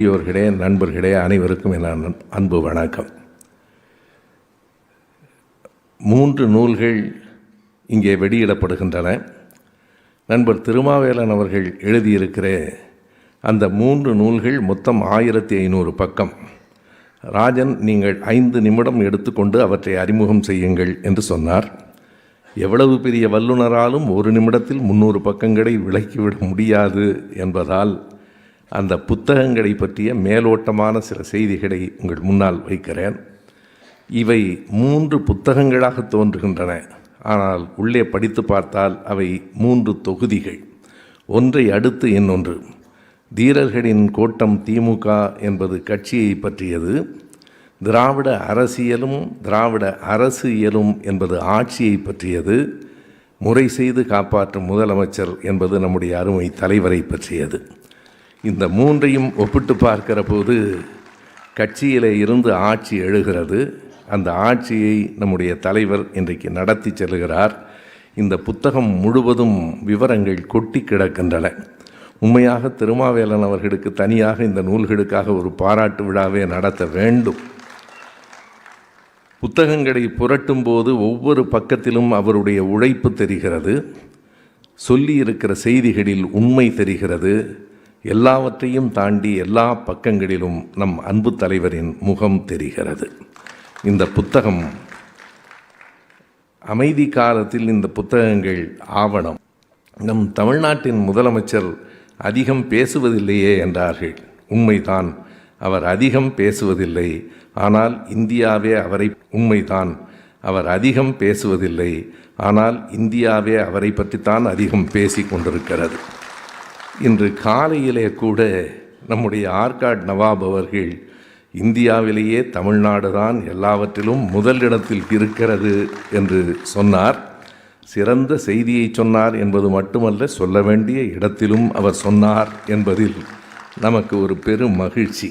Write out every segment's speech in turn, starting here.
பெரியோர்களே நண்பர்களே அனைவருக்கும் என் அன்பு வணக்கம். மூன்று நூல்கள் இங்கே வெளியிடப்படுகின்றன. நண்பர் திருமாவேலன் அவர்கள் எழுதியிருக்கிற அந்த மூன்று நூல்கள் மொத்தம் ஆயிரத்தி ஐநூறு பக்கம். ராஜன் நீங்கள் ஐந்து நிமிடம் எடுத்துக்கொண்டு அவற்றை அறிமுகம் செய்யுங்கள் என்று சொன்னார். எவ்வளவு பெரிய வல்லுனராலும் ஒரு நிமிடத்தில் முன்னூறு பக்கங்களை விளக்கிவிட முடியாது என்பதால் அந்த புத்தகங்களை பற்றிய மேலோட்டமான சில செய்திகளை உங்கள் முன்னால் வைக்கிறேன். இவை மூன்று புத்தகங்களாக தோன்றுகின்றன. ஆனால் உள்ளே படித்து பார்த்தால் அவை மூன்று தொகுதிகள். ஒன்றை அடுத்து இன்னொன்று. தீரர்களின் கோட்டம் திமுக என்பது கட்சியை பற்றியது. திராவிட அரசியலும் திராவிட அரசு இயலும் என்பது ஆட்சியை பற்றியது. முறை செய்து காப்பாற்றும் முதலமைச்சர் என்பது நம்முடைய அருமை தலைவரை பற்றியது. இந்த மூன்றையும் ஒப்பிட்டு பார்க்கிற போது கட்சியில் இருந்து ஆட்சி எழுகிறது. அந்த ஆட்சியை நம்முடைய தலைவர் இன்றைக்கு நடத்தி செல்கிறார். இந்த புத்தகம் முழுவதும் விவரங்கள் கொட்டி கிடக்கின்றன. உண்மையாக திருமாவேலன் அவர்களுக்கு தனியாக இந்த நூல்களுக்காக ஒரு பாராட்டு விழாவே நடத்த வேண்டும். புத்தகங்களை புரட்டும் போது ஒவ்வொரு பக்கத்திலும் அவருடைய உழைப்பு தெரிகிறது. சொல்லியிருக்கிற செய்திகளில் உண்மை தெரிகிறது. எல்லாவற்றையும் தாண்டி எல்லா பக்கங்களிலும் நம் அன்பு தலைவரின் முகம் தெரிகிறது. இந்த புத்தகம் அமைதி காலத்தில் இந்த புத்தகங்கள் ஆவணம். நம் தமிழ்நாட்டின் முதலமைச்சர் அதிகம் பேசுவதில்லையே என்றார்கள். உண்மைதான் அவர் அதிகம் பேசுவதில்லை. ஆனால் இந்தியாவே அவரை உண்மைதான் அவர் அதிகம் பேசுவதில்லை. ஆனால் இந்தியாவே அவரை பற்றித்தான் அதிகம் பேசி கொண்டிருக்கிறது. இன்று காலையிலே கூட நம்முடைய ஆர்காட் நவாப் அவர்கள் இந்தியாவிலேயே தமிழ்நாடு தான் எல்லாவற்றிலும் முதலிடத்தில் இருக்கிறது என்று சொன்னார். சிறந்த செய்தியை சொன்னார் என்பது மட்டுமல்ல சொல்ல வேண்டிய இடத்திலும் அவர் சொன்னார் என்பதில் நமக்கு ஒரு பெரும் மகிழ்ச்சி.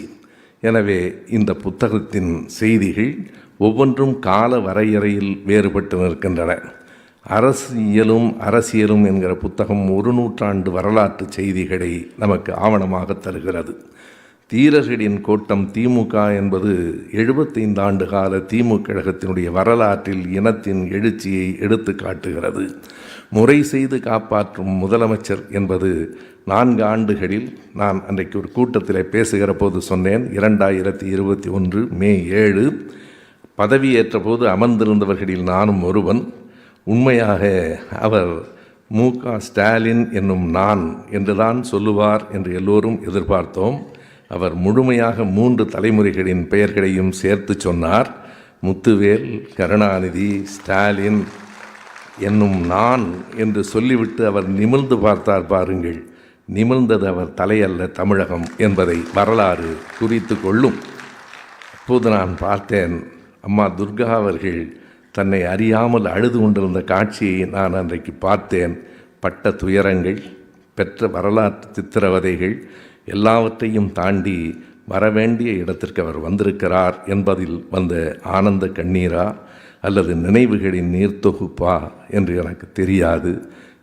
எனவே இந்த புத்தகத்தின் செய்திகள் ஒவ்வொன்றும் கால வரையறையில் வேறுபட்டு நிற்கின்றன. அரசியலும் அரசியலும் என்கிற புத்தகம் ஒரு நூற்றாண்டு வரலாற்று செய்திகளை நமக்கு ஆவணமாக தருகிறது. தீரர்களின் கோட்டம் திமுக என்பது எழுபத்தைந்து ஆண்டு கால திமுக கழகத்தினுடைய வரலாற்றில் இனத்தின் எழுச்சியை எடுத்து காட்டுகிறது. முறை செய்து காப்பாற்றும் முதலமைச்சர் என்பது நான்கு ஆண்டுகளில் நான் அன்றைக்கு ஒரு கூட்டத்தில் பேசுகிற போது சொன்னேன். இரண்டாயிரத்தி இருபத்தி ஒன்று மே ஏழு பதவியேற்ற போது அமர்ந்திருந்தவர்களில் நானும் ஒருவன். உண்மையாக அவர் மு க ஸ்டாலின் என்னும் நான் என்றுதான் சொல்லுவார் என்று எல்லோரும் எதிர்பார்த்தோம். அவர் முழுமையாக மூன்று தலைமுறைகளின் பெயர்களையும் சேர்த்து சொன்னார். முத்துவேல் கருணாநிதி ஸ்டாலின் என்னும் நான் என்று சொல்லிவிட்டு அவர் நிமிர்ந்து பார்த்தார் பாருங்கள். நிமிர்ந்தது அவர் தலையல்ல தமிழகம் என்பதை வரலாறு குறித்து கொள்ளும். அப்போது நான் பார்த்தேன். அம்மா துர்கா அவர்கள் தன்னை அறியாமல் அழுது கொண்டிருந்த காட்சியை நான் அன்றைக்கு பார்த்தேன். பட்ட துயரங்கள் பெற்ற வரலாற்று சித்திரவதைகள் எல்லாவற்றையும் தாண்டி வரவேண்டிய இடத்திற்கு அவர் வந்திருக்கிறார் என்பதில் வந்த ஆனந்த கண்ணீரா அல்லது நினைவுகளின் நீர்த்தொகுப்பா என்று எனக்கு தெரியாது.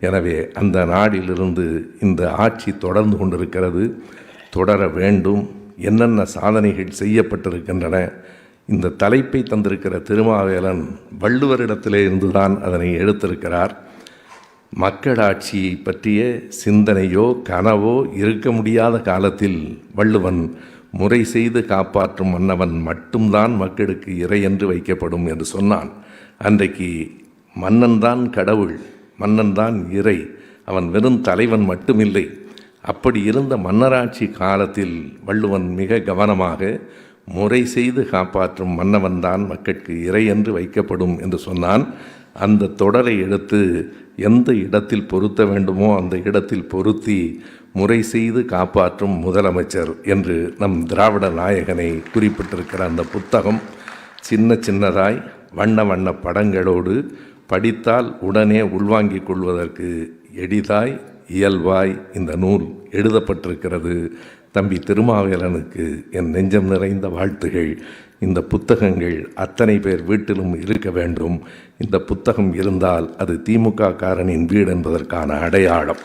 எனவே அந்த நாடிலிருந்து இந்த ஆட்சி தொடர்ந்து கொண்டிருக்கிறது. தொடர வேண்டும். என்னென்ன சாதனைகள் செய்யப்பட்டிருக்கின்றன? இந்த தலைப்பை தந்திருக்கிற திருமாவேலன் வள்ளுவரிடத்திலே இருந்துதான் அதனை எடுத்திருக்கிறார். மக்களாட்சியை பற்றிய சிந்தனையோ கனவோ இருக்க முடியாத காலத்தில் வள்ளுவன் முறை செய்து காப்பாற்றும் மன்னவன் மட்டும்தான் மக்களுக்கு இறை என்று வைக்கப்படும் என்று சொன்னான். அன்றைக்கு மன்னன்தான் கடவுள் மன்னன்தான் இறை அவன் வெறும் தலைவன் மட்டுமில்லை. அப்படி இருந்த மன்னராட்சி காலத்தில் வள்ளுவன் மிக கவனமாக முறை செய்து காப்பாற்றும் மன்னவன்தான் மக்களுக்கு இறை என்று வைக்கப்படும் என்று சொன்னான் அந்த தொடரை எடுத்து எந்த இடத்தில் பொருத்த வேண்டுமோ அந்த இடத்தில் பொருத்தி முறை செய்து காப்பாற்றும் முதலமைச்சர் என்று நம் திராவிட நாயகனை குறிப்பிட்டிருக்கிற அந்த புத்தகம் சின்ன சின்னதாய் வண்ண வண்ண படங்களோடு படித்தால் உடனே உள்வாங்கிக் கொள்வதற்கு எளிதாய் இயல்பாய் இந்த நூல் எழுதப்பட்டிருக்கிறது. தம்பி திருமாவேலனுக்கு என் நெஞ்சம் நிறைந்த வாழ்த்துகள். இந்த புத்தகங்கள் அத்தனை பேர் வீட்டிலும் இருக்க வேண்டும். இந்த புத்தகம் இருந்தால் அது திமுக காரனின் வீடு என்பதற்கான அடையாளம்.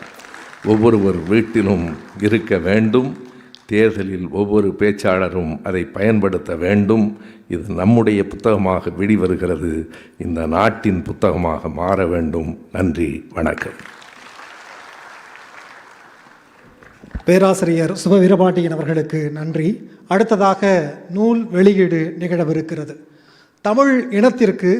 ஒவ்வொருவர் வீட்டிலும் இருக்க வேண்டும். தேர்தலில் ஒவ்வொரு பேச்சாளரும் அதை பயன்படுத்த வேண்டும். இது நம்முடைய புத்தகமாக வெளிவருகிறது இந்த நாட்டின் புத்தகமாக மாற வேண்டும். நன்றி வணக்கம். பேராசிரியர் சுப வீரபாண்டியன் அவர்களுக்கு நன்றி. அடுத்ததாக நூல் வெளியீடு நிகழவிருக்கிறது. தமிழ் இனத்திற்கு